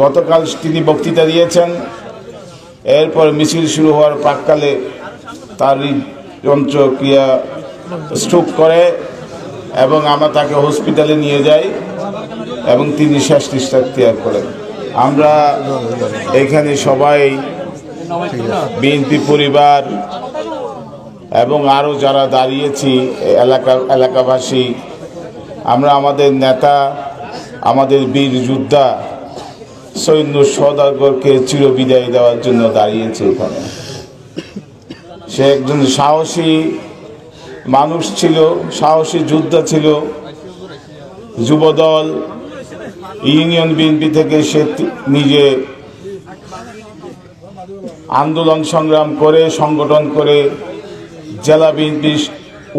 গতকাল তিনি বক্তৃতা দিয়েছেন। এরপর মিছিল শুরু হওয়ার প্রাককালে তার যন্ত্রক্রিয়া স্ট্রোক করে এবং আমরা তাকে হসপিটালে নিয়ে যাই এবং তিনি শেষ নিঃশ্বাস ত্যাগ করেন। আমরা এখানে সবাই বিএনপি পরিবার এবং আরও যারা দাঁড়িয়েছি, এলাকা, এলাকাবাসী, আমরা আমাদের নেতা, আমাদের বীর যোদ্ধা সৈন্য সদাগরকে চিরবিদায় দেওয়ার জন্য দাঁড়িয়েছে এখানে। সে একজন সাহসী মানুষ ছিল, সাহসী যোদ্ধা ছিল, যুবদল, ইউনিয়ন বিএনপি থেকে সে নিজে আন্দোলন সংগ্রাম করে, সংগঠন করে জেলা বিএনপি,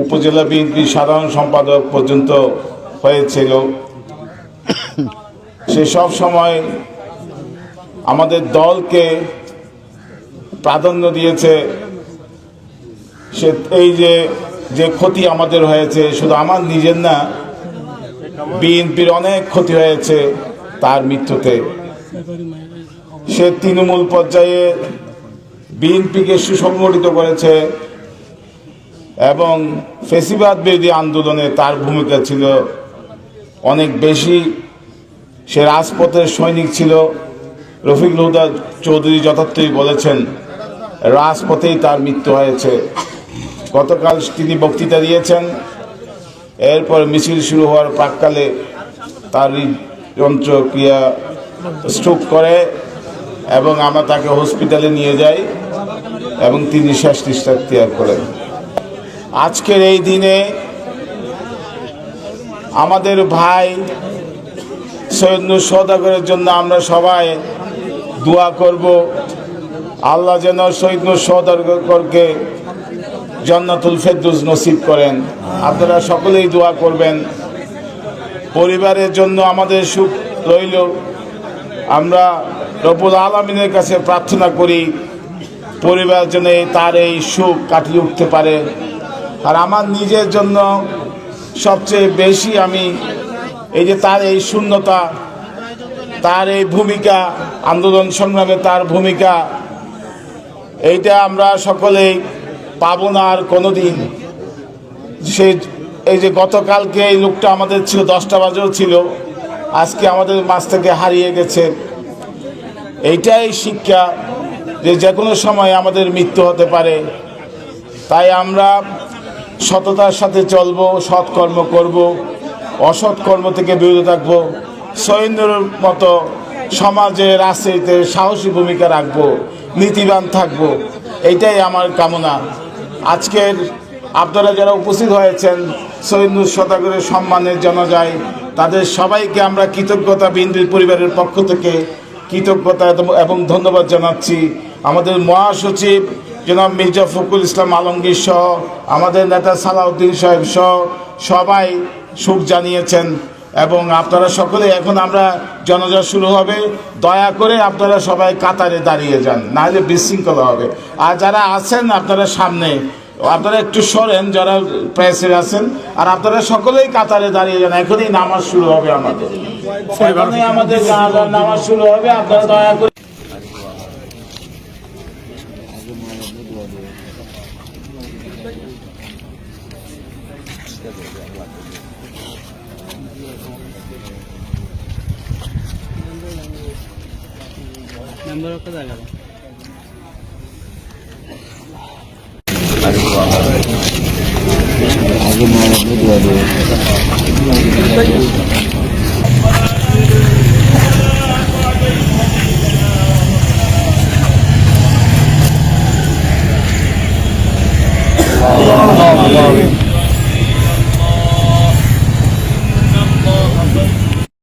উপজেলা বিএনপি সাধারণ সম্পাদক পর্যন্ত হয়েছিল। সে সব সময় আমাদের দলকে প্রাধান্য দিয়েছে। সে এই যে যে ক্ষতি আমাদের হয়েছে, শুধু আমার নিজের না, বিএনপির অনেক ক্ষতি হয়েছে তার মৃত্যুতে। সে তৃণমূল পর্যায়ে বিএনপিকে সুসংগঠিত করেছে এবং ফেসিবাদ বিরোধী আন্দোলনে তার ভূমিকা ছিল অনেক বেশি। সে রাজপথের সৈনিক ছিল। রফিকুল হুদা চৌধুরী যথার্থই বলেছেন, রাজপথেই তার মৃত্যু হয়েছে। গতকাল তিনি বক্তৃতা দিয়েছেন, এরপর মিছিল শুরু হওয়ার প্রাককালে তার যন্ত্রক্রিয়া স্ট্রোক করে এবং আমরা তাকে হসপিটালে নিয়ে যাই এবং তিনি শেষ নিঃশ্বাস ত্যাগ করেন। আজকের এই দিনে আমাদের ভাই নূর সদাগরের জন্য আমরা সবাই দোয়া করব। আল্লাহ যেন শহীদ সদাগরকে জান্নাতুল ফেরদৌস নসিব করেন। আপনারা সকলেই দোয়া করবেন। পরিবারের জন্য আমাদের সুখ রইল। আমরা রবুল আলমিনের কাছে প্রার্থনা করি পরিবার যেন তার এই সুখ কাটিয়ে উঠতে পারে। আর আমার নিজের জন্য সবচেয়ে বেশি আমি এই যে তার এই শূন্যতা তার এই ভূমিকা, আন্দোলন সংগ্রামে তার ভূমিকা, এইটা আমরা সকলেই পাবো না আর কোনো দিন সে, এই যে গতকালকে এই লোকটা আমাদের ছিল, দশটা বাজেও ছিল, আজকে আমাদের মাছ থেকে হারিয়ে গেছে। এইটাই শিক্ষা যে যে কোনো সময় আমাদের মৃত্যু হতে পারে। তাই আমরা সততার সাথে চলবো, সৎকর্ম করব অসৎ কর্ম থেকে বিরত থাকব। সৈন্যর মতো সমাজে রাজনীতিতে সাহসী ভূমিকা রাখব, নীতিবান থাকব, এইটাই আমার কামনা। আজকের আপনারা যারা উপস্থিত হয়েছেন, সৈন্যুর শতাগরের সম্মানের জন্য যায় তাদের সবাইকে আমরা কৃতজ্ঞতা বিন্দুর পরিবারের পক্ষ থেকে কৃতজ্ঞতা এবং- এবং ধন্যবাদ জানাচ্ছি। আমাদের মহাসচিব জনাব মির্জা ফখরুল ইসলাম আলমগীর সহ, আমাদের নেতা সালাউদ্দিন সাহেব সহ, সবাই সুখ জানিয়েছেন। এবং আপনারা সকলে এখন আমরা জনজা শুরু হবে। দয়া করে আপনারা সবাই কাতারে দাঁড়িয়ে যান, নাহলে বিশৃঙ্খলা হবে। আর যারা আছেন আপনারা সামনে, আপনারা একটু সরেন, যারা প্রেসে আছেন, আর আপনারা সকলেই কাতারে দাঁড়িয়ে যান, এখনই নামাজ শুরু হবে আমাদের। আমাদের নামাজ শুরু হবে, আপনারা দয়া করে মেম্বার একটা জায়গা আগে মহারাজ দোয়া দেবে।